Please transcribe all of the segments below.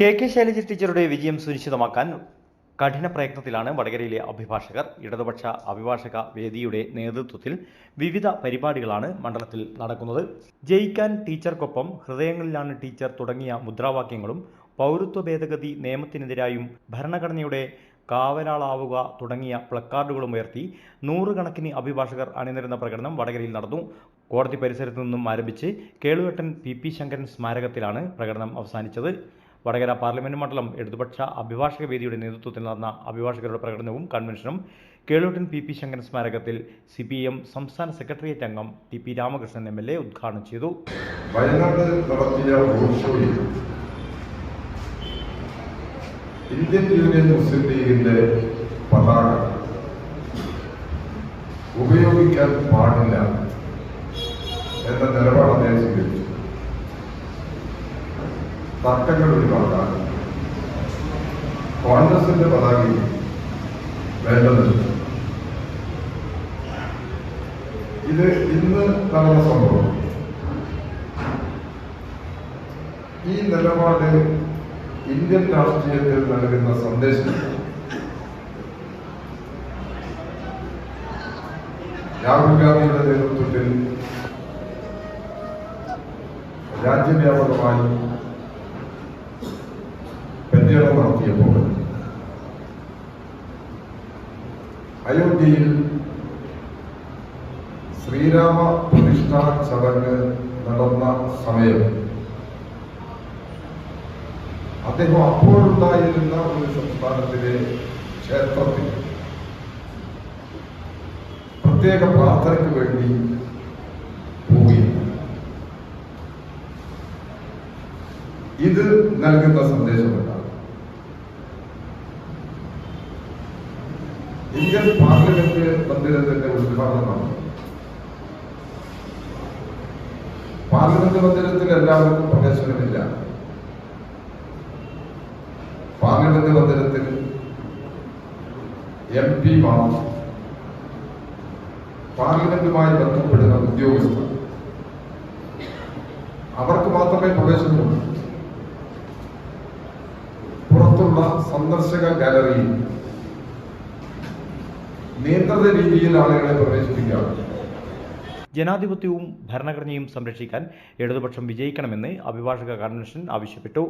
K K Shailaja ടീച്ചറുടെ വിജയം സുനിശ്ചിതമാക്കാൻ കഠിന പ്രയത്നത്തിലാണ് വടകരയിലെ അഭിഭാഷകർ. ഇടതുപക്ഷ അഭിഭാഷക വേദിയുടെ നേതൃത്വത്തിൽ വിവിധ പരിപാടികളാണ് മണ്ഡലത്തിൽ നടക്കുന്നത്. ജയിക്കാൻ ടീച്ചർക്കൊപ്പം ഹൃദയങ്ങളിലാണ് ടീച്ചർ തുടങ്ങിയ മുദ്രാവാക്യങ്ങളും പൗരത്വ ഭേദഗതി നിയമത്തിനെതിരായും ഭരണഘടനയുടെ കാവലാളാവുക തുടങ്ങിയ പ്ലക്കാർഡുകളും ഉയർത്തി നൂറുകണക്കിന് അഭിഭാഷകർ അണിനിരുന്ന പ്രകടനം വടകരയിൽ നടന്നു. കോടതി പരിസരത്തു നിന്നും ആരംഭിച്ച് കേളുവെട്ടൻ പി പി ശങ്കരൻ സ്മാരകത്തിലാണ് പ്രകടനം അവസാനിച്ചത്. വടകര പാർലമെന്റ് മണ്ഡലം ഇടതുപക്ഷ അഭിഭാഷക വേദിയുടെ നേതൃത്വത്തിൽ നടന്ന അഭിഭാഷകരുടെ പ്രകടനവും കൺവെൻഷനും കേളോട്ടൻ പി പി ശങ്കരൻ സ്മാരകത്തിൽ സി പി എം സംസ്ഥാന സെക്രട്ടേറിയറ്റ് അംഗം T P Ramakrishnan M L A ഉദ്ഘാടനം ചെയ്തു. നടത്തിയ ഇന്ത്യൻ യൂണിയൻ മുസ്ലിം ലീഗിന്റെ പതാക ഉപയോഗിക്കാൻ പാടില്ല എന്ന നിലപാട് അദ്ദേഹം സ്വീകരിച്ചു തർക്കങ്ങൾ ഒരുപാടാണ് കോൺഗ്രസിന്റെ പതാകയിൽ വേണ്ടത് ഇത് ഇന്ന് നടന്ന സംഭവം. ഈ നിലപാട് ഇന്ത്യൻ രാഷ്ട്രീയത്തിൽ നൽകുന്ന സന്ദേശം. രാഹുൽ ഗാന്ധിയുടെ നേതൃത്വത്തിൽ രാജ്യവ്യാപകമായി നടത്തിയപ്പോൾ അയോധ്യയിൽ ശ്രീരാമ പ്രതിഷ്ഠാ ചടങ്ങ് നടന്ന സമയം അദ്ദേഹം അപ്പോഴുണ്ടായിരുന്ന ഒരു സംസ്ഥാനത്തിലെ ക്ഷേത്രത്തിൽ. പ്രത്യേക പ്രാർത്ഥനയ്ക്ക് വേണ്ടി പോവുകയാണ് ഇത് നൽകുന്ന സന്ദേശമെന്താണ് ഇന്ത്യൻ പാർലമെന്റ് മന്ദിരത്തിന്റെ ഉദ്ഘാടനമാണ് പാർലമെന്റ് മന്ദിരത്തിൽ എല്ലാവർക്കും പ്രവേശനമില്ല. പാർലമെന്റ് മന്ദിരത്തിൽ എം പിമാർ പാർലമെന്റുമായി ബന്ധപ്പെടുന്ന ഉദ്യോഗസ്ഥർ. അവർക്ക് മാത്രമേ പ്രവേശനമുള്ളൂ. പുറത്തുള്ള സന്ദർശക ഗാലറിയിൽ നിയന്ത്രിത രീതിയിൽ ആളുകളെ പ്രവേശിപ്പിക്കാം ജനാധിപത്യവും ഭരണഘടനയും സംരക്ഷിക്കാൻ ഇടതുപക്ഷം വിജയിക്കണമെന്ന് അഭിഭാഷക കൺവെൻഷൻ ആവശ്യപ്പെട്ടു.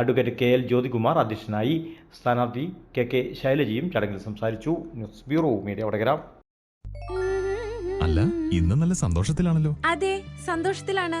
അഡ്വക്കേറ്റ് കെ എൽ ജ്യോതികുമാർ അധ്യക്ഷനായി സ്ഥാനാർത്ഥി കെ കെ ശൈലജയും ചടങ്ങിൽ സംസാരിച്ചു. News bureau media Vadakara. അല്ല ഇന്ന് നല്ല സന്തോഷത്തിലാണല്ലോ. അതെ സന്തോഷത്തിലാണ്.